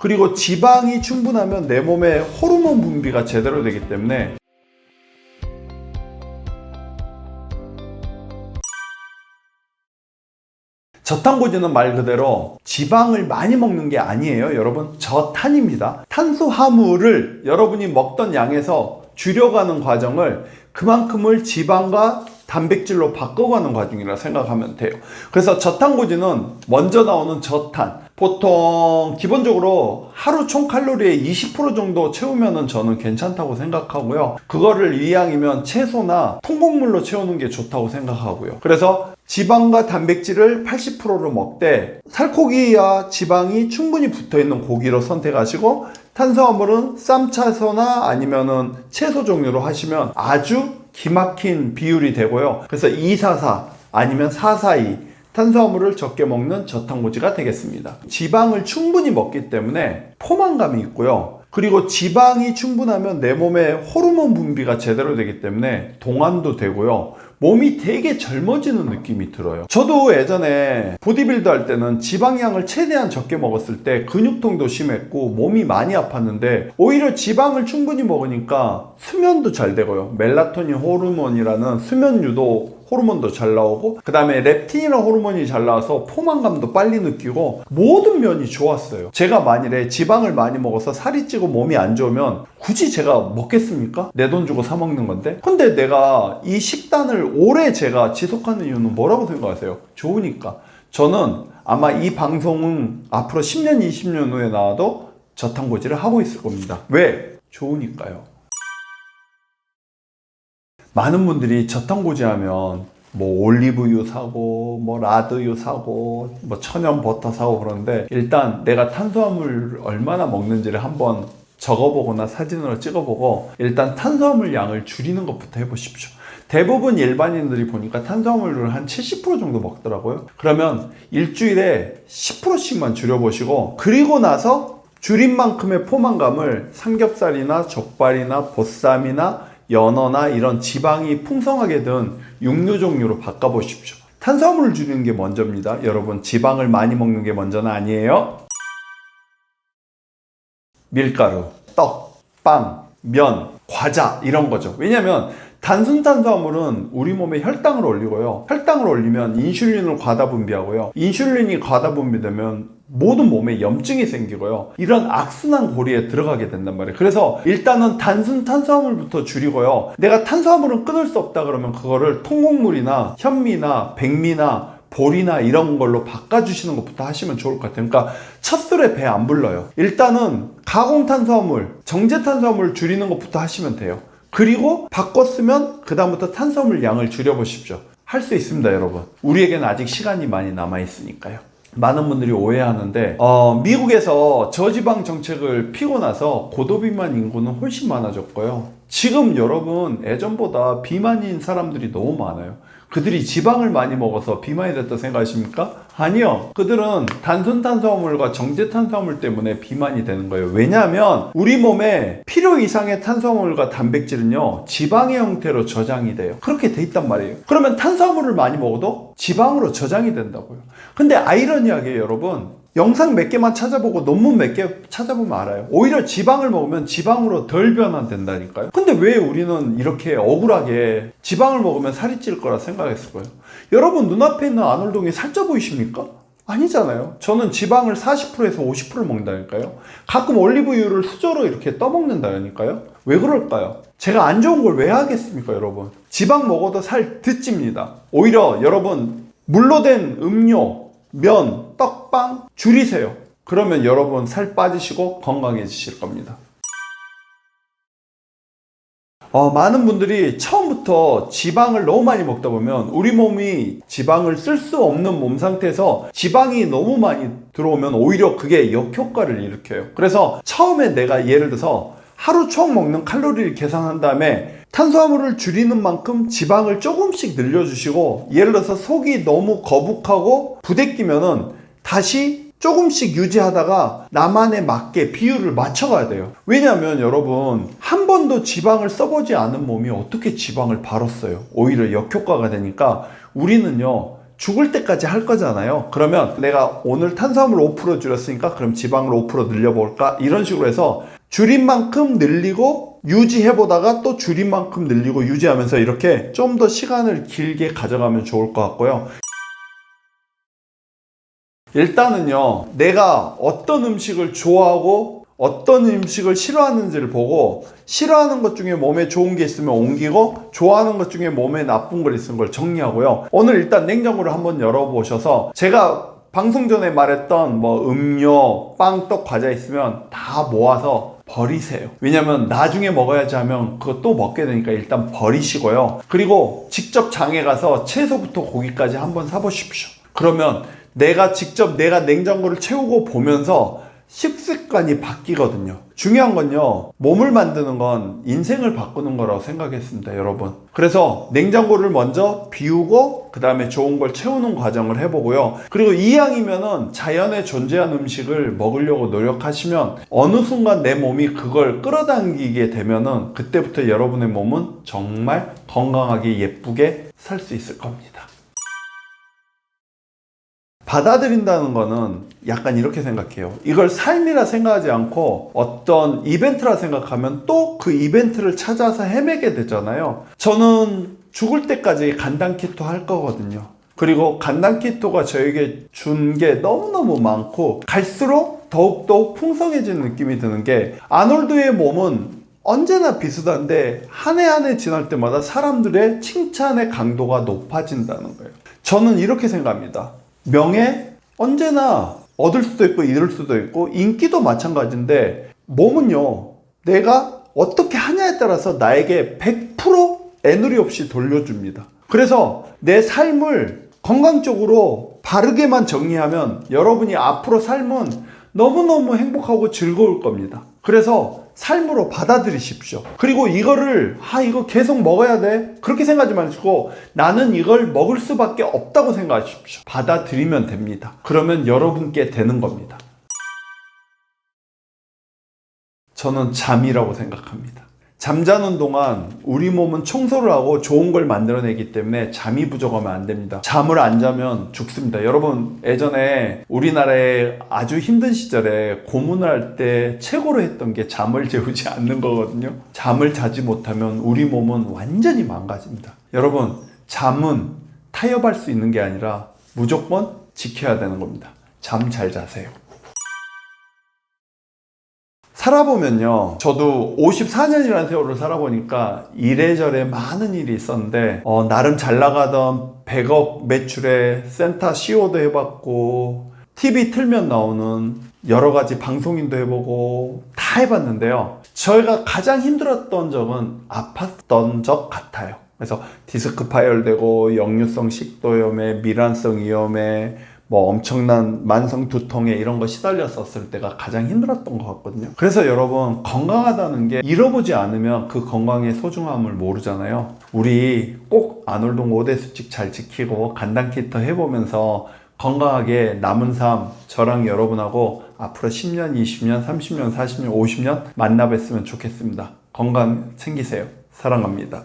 그리고 지방이 충분하면 내 몸에 호르몬 분비가 제대로 되기 때문에 저탄고지는 말 그대로 지방을 많이 먹는 게 아니에요. 여러분, 저탄입니다. 탄수화물을 여러분이 먹던 양에서 줄여가는 과정을 그만큼을 지방과 단백질로 바꿔가는 과정이라 생각하면 돼요. 그래서 저탄고지는 먼저 나오는 저탄. 보통 기본적으로 하루 총 칼로리의 20% 정도 채우면은 저는 괜찮다고 생각하고요. 그거를 이왕이면 채소나 통곡물로 채우는 게 좋다고 생각하고요. 그래서 지방과 단백질을 80%로 먹되 살코기와 지방이 충분히 붙어 있는 고기로 선택하시고 탄수화물은 쌈채소나 아니면은 채소 종류로 하시면 아주 기막힌 비율이 되고요. 그래서 244 아니면 442 탄수화물을 적게 먹는 저탄고지가 되겠습니다. 지방을 충분히 먹기 때문에 포만감이 있고요. 그리고 지방이 충분하면 내 몸에 호르몬 분비가 제대로 되기 때문에 동안도 되고요. 몸이 되게 젊어지는 느낌이 들어요. 저도 예전에 보디빌더 할 때는 지방량을 최대한 적게 먹었을 때 근육통도 심했고 몸이 많이 아팠는데 오히려 지방을 충분히 먹으니까 수면도 잘 되고요. 멜라토닌 호르몬이라는 수면 유도 호르몬도 잘 나오고 그 다음에 렙틴이라는 호르몬이 잘 나와서 포만감도 빨리 느끼고 모든 면이 좋았어요 제가 만일에 지방을 많이 먹어서 살이 찌고 몸이 안 좋으면 굳이 제가 먹겠습니까? 내 돈 주고 사 먹는 건데 근데 내가 이 식단을 오래 제가 지속하는 이유는 뭐라고 생각하세요? 좋으니까 저는 아마 이 방송은 앞으로 10년 20년 후에 나와도 저탄고지를 하고 있을 겁니다 왜? 좋으니까요 많은 분들이 저탄고지 하면 뭐 올리브유 사고 뭐 라드유 사고 뭐 천연 버터 사고 그러는데 일단 내가 탄수화물 얼마나 먹는지를 한번 적어보거나 사진으로 찍어보고 일단 탄수화물 양을 줄이는 것부터 해보십시오. 대부분 일반인들이 보니까 탄수화물을 한 70% 정도 먹더라고요. 그러면 일주일에 10%씩만 줄여보시고 그리고 나서 줄인 만큼의 포만감을 삼겹살이나 족발이나 보쌈이나 연어나 이런 지방이 풍성하게 든 육류 종류로 바꿔보십시오. 탄수화물을 줄이는 게 먼저입니다. 여러분, 지방을 많이 먹는 게 먼저는 아니에요. 밀가루, 떡, 빵, 면, 과자 이런 거죠. 왜냐면 단순 탄수화물은 우리 몸에 혈당을 올리고요. 혈당을 올리면 인슐린을 과다 분비하고요. 인슐린이 과다 분비되면 모든 몸에 염증이 생기고요. 이런 악순환 고리에 들어가게 된단 말이에요. 그래서 일단은 단순 탄수화물부터 줄이고요. 내가 탄수화물은 끊을 수 없다 그러면 그거를 통곡물이나 현미나 백미나 보리나 이런 걸로 바꿔주시는 것부터 하시면 좋을 것 같아요. 그러니까 첫 술에 배 안 불러요. 일단은 가공 탄수화물, 정제 탄수화물 줄이는 것부터 하시면 돼요. 그리고 바꿨으면 그다음부터 탄수화물 양을 줄여보십시오. 할 수 있습니다, 여러분. 우리에게는 아직 시간이 많이 남아있으니까요. 많은 분들이 오해하는데 어, 미국에서 저지방 정책을 피고 나서 고도비만 인구는 훨씬 많아졌고요. 지금 여러분 예전보다 비만인 사람들이 너무 많아요. 그들이 지방을 많이 먹어서 비만이 됐다 생각하십니까? 아니요. 그들은 단순 탄수화물과 정제 탄수화물 때문에 비만이 되는 거예요. 왜냐하면 우리 몸에 필요 이상의 탄수화물과 단백질은요, 지방의 형태로 저장이 돼요. 그렇게 돼 있단 말이에요. 그러면 탄수화물을 많이 먹어도 지방으로 저장이 된다고요. 근데 아이러니하게 여러분, 영상 몇 개만 찾아보고 논문 몇 개 찾아보면 알아요. 오히려 지방을 먹으면 지방으로 덜 변환된다니까요. 근데 왜 우리는 이렇게 억울하게 지방을 먹으면 살이 찔 거라 생각했을 거예요? 여러분 눈앞에 있는 아놀동이 살쪄 보이십니까? 아니잖아요. 저는 지방을 40%에서 50% 먹는다니까요. 가끔 올리브유를 수저로 이렇게 떠먹는다니까요. 왜 그럴까요? 제가 안 좋은 걸 왜 하겠습니까, 여러분? 지방 먹어도 살 드찝니다. 오히려 여러분 물로 된 음료, 면, 떡빵 줄이세요. 그러면 여러분 살 빠지시고 건강해지실 겁니다. 어, 많은 분들이 처음부터 지방을 너무 많이 먹다 보면 우리 몸이 지방을 쓸 수 없는 몸 상태에서 지방이 너무 많이 들어오면 오히려 그게 역효과를 일으켜요. 그래서 처음에 내가 예를 들어서 하루 총 먹는 칼로리를 계산한 다음에 탄수화물을 줄이는 만큼 지방을 조금씩 늘려주시고 예를 들어서 속이 너무 거북하고 부대끼면은 다시 조금씩 유지하다가 나만에 맞게 비율을 맞춰가야 돼요. 왜냐하면 여러분 한 번도 지방을 써보지 않은 몸이 어떻게 지방을 바로 써요? 오히려 역효과가 되니까 우리는요 죽을 때까지 할 거잖아요. 그러면 내가 오늘 탄수화물 5% 줄였으니까 그럼 지방을 5% 늘려볼까? 이런 식으로 해서 줄인 만큼 늘리고 유지해 보다가 또 줄인 만큼 늘리고 유지하면서 이렇게 좀 더 시간을 길게 가져가면 좋을 것 같고요. 일단은요, 내가 어떤 음식을 좋아하고 어떤 음식을 싫어하는지를 보고 싫어하는 것 중에 몸에 좋은 게 있으면 옮기고 좋아하는 것 중에 몸에 나쁜 걸 있는 걸 정리하고요. 오늘 일단 냉장고를 한번 열어보셔서 제가 방송 전에 말했던 뭐 음료, 빵, 떡, 과자 있으면 다 모아서 버리세요. 왜냐면 나중에 먹어야지 하면 또 먹게 되니까 일단 버리시고요. 그리고 직접 장에 가서 채소부터 고기까지 한번 사보십시오. 그러면 내가 직접 내가 냉장고를 채우고 보면서 식습관이 바뀌거든요. 중요한 건요, 몸을 만드는 건 인생을 바꾸는 거라고 생각했습니다, 여러분. 그래서 냉장고를 먼저 비우고, 그 다음에 좋은 걸 채우는 과정을 해보고요. 그리고 이왕이면은 자연에 존재한 음식을 먹으려고 노력하시면 어느 순간 내 몸이 그걸 끌어당기게 되면은 그때부터 여러분의 몸은 정말 건강하게 예쁘게 살 수 있을 겁니다. 받아들인다는 거는 약간 이렇게 생각해요. 이걸 삶이라 생각하지 않고 어떤 이벤트라 생각하면 또 그 이벤트를 찾아서 헤매게 되잖아요. 저는 죽을 때까지 간단 키토 할 거거든요. 그리고 간단 키토가 저에게 준 게 너무너무 많고 갈수록 더욱더 풍성해지는 느낌이 드는 게 아놀드의 몸은 언제나 비슷한데 한 해 한 해 지날 때마다 사람들의 칭찬의 강도가 높아진다는 거예요. 저는 이렇게 생각합니다. 명예 언제나 얻을 수도 있고 잃을 수도 있고 인기도 마찬가지인데 몸은요 내가 어떻게 하냐에 따라서 나에게 100% 애누리 없이 돌려줍니다. 그래서 내 삶을 건강적으로 바르게만 정리하면 여러분이 앞으로 삶은 너무너무 행복하고 즐거울 겁니다. 그래서 삶으로 받아들이십시오. 그리고 이거를, 아, 이거 계속 먹어야 돼? 그렇게 생각하지 마시고, 나는 이걸 먹을 수밖에 없다고 생각하십시오. 받아들이면 됩니다. 그러면 여러분께 되는 겁니다. 저는 잠이라고 생각합니다. 잠자는 동안 우리 몸은 청소를 하고 좋은 걸 만들어내기 때문에 잠이 부족하면 안 됩니다. 잠을 안 자면 죽습니다. 여러분, 예전에 우리나라에 아주 힘든 시절에 고문을 할 때 최고로 했던 게 잠을 재우지 않는 거거든요. 잠을 자지 못하면 우리 몸은 완전히 망가집니다. 여러분, 잠은 타협할 수 있는 게 아니라 무조건 지켜야 되는 겁니다. 잠 잘 자세요. 살아보면요. 저도 54년이라는 세월을 살아보니까 이래저래 많은 일이 있었는데, 어, 나름 잘 나가던 100억 매출의 센터 CEO도 해봤고, TV 틀면 나오는 여러 가지 방송인도 해보고, 다 해봤는데요. 저희가 가장 힘들었던 적은 아팠던 적 같아요. 그래서 디스크 파열되고, 역류성 식도염에, 미란성 위염에, 뭐 엄청난 만성 두통에 이런 거 시달렸었을 때가 가장 힘들었던 것 같거든요. 그래서 여러분 건강하다는 게 잃어보지 않으면 그 건강의 소중함을 모르잖아요. 우리 꼭 아놀동 5대 수칙 잘 지키고 간단키터 해보면서 건강하게 남은 삶 저랑 여러분하고 앞으로 10년, 20년, 30년, 40년, 50년 만나 뵀으면 좋겠습니다. 건강 챙기세요. 사랑합니다.